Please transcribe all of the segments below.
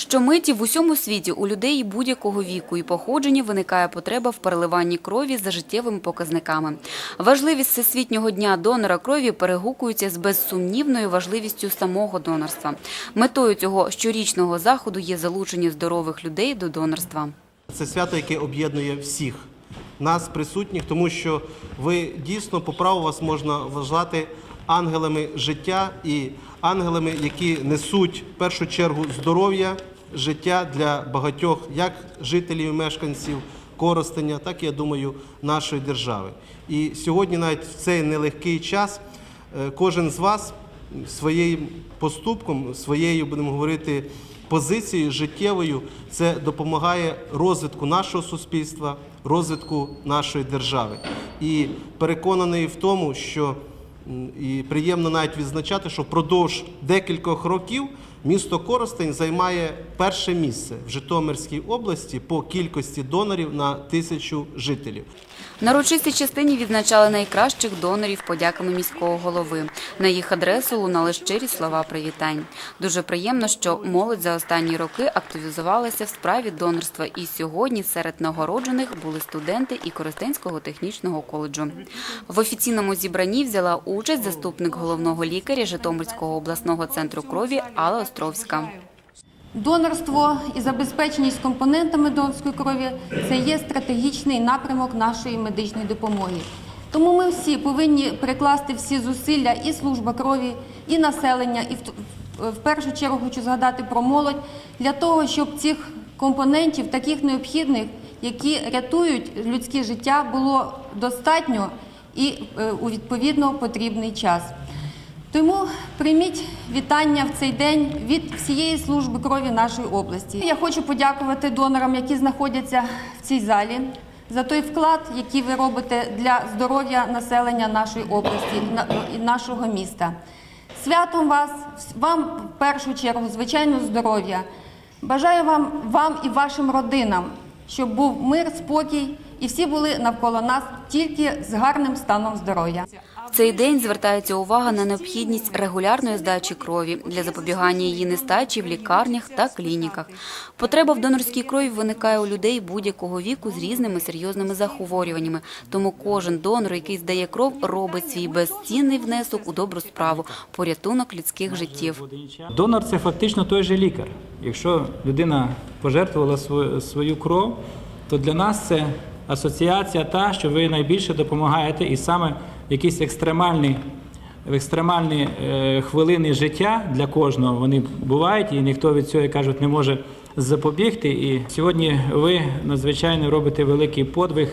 Щомиті в усьому світі у людей будь-якого віку і походження виникає потреба в переливанні крові за життєвими показниками. Важливість всесвітнього дня донора крові перегукується з безсумнівною важливістю самого донорства. Метою цього щорічного заходу є залучення здорових людей до донорства. Це свято, яке об'єднує всіх нас, присутніх, тому що ви дійсно по праву вас можна вважати ангелами життя і ангелами, які несуть в першу чергу здоров'я, життя для багатьох як жителів і мешканців Коростеня, так я думаю, нашої держави. І сьогодні, навіть в цей нелегкий час, е, кожен з вас своїм поступком, своєю будемо говорити позицією життєвою, це допомагає розвитку нашого суспільства, розвитку нашої держави. І переконаний в тому, що і приємно навіть відзначати, що впродовж декількох років місто Коростень займає перше місце в Житомирській області по кількості донорів на тисячу жителів. На урочистій частині відзначали найкращих донорів подяками міського голови. На їх адресу лунали щирі слова привітань. Дуже приємно, що молодь за останні роки активізувалася в справі донорства, і сьогодні серед нагороджених були студенти і Коростенського технічного коледжу. В офіційному зібранні взяла участь заступник головного лікаря Житомирського обласного центру крові Алла Островська. Донорство і забезпеченість компонентами донорської крові це є стратегічний напрямок нашої медичної допомоги. Тому ми всі повинні прикласти всі зусилля і служба крові, і населення, і в, першу чергу хочу згадати про молодь для того, щоб цих компонентів, таких необхідних, які рятують людське життя, було достатньо і е, у відповідно потрібний час. Тому прийміть вітання в цей день від всієї служби крові нашої області. Я хочу подякувати донорам, які знаходяться в цій залі, за той вклад, який ви робите для здоров'я населення нашої області і нашого міста. Святом вас, вам в першу чергу, звичайно, здоров'я. Бажаю вам, вам і вашим родинам, щоб був мир, спокій і всі були навколо нас тільки з гарним станом здоров'я. Цей день звертається увага на необхідність регулярної здачі крові для запобігання її нестачі в лікарнях та клініках. Потреба в донорській крові виникає у людей будь-якого віку з різними серйозними захворюваннями. Тому кожен донор, який здає кров, робить свій безцінний внесок у добру справу порятунок людських життів. Донор це фактично той же лікар. Якщо людина пожертвувала свою, кров, то для нас це асоціація та, що ви найбільше допомагаєте, і саме якісь екстремальні, екстремальні е, хвилини життя для кожного вони бувають, і ніхто від цього як кажуть не може запобігти. І сьогодні ви надзвичайно робите великий подвиг.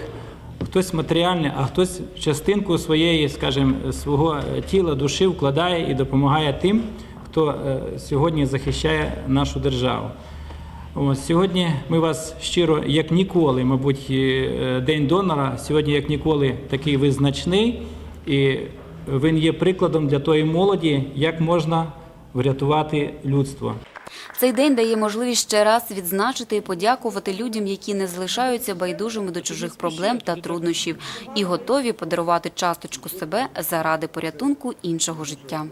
Хтось матеріальне, а хтось частинку своєї, скажімо, свого тіла, душі вкладає і допомагає тим, хто е, сьогодні захищає нашу державу. Ось, сьогодні ми вас щиро, як ніколи, мабуть, е, День донора, сьогодні, як ніколи, такий визначний, і він є прикладом для тої молоді, як можна врятувати людство. Цей день дає можливість ще раз відзначити і подякувати людям, які не залишаються байдужими до чужих проблем та труднощів і готові подарувати часточку себе заради порятунку іншого життя.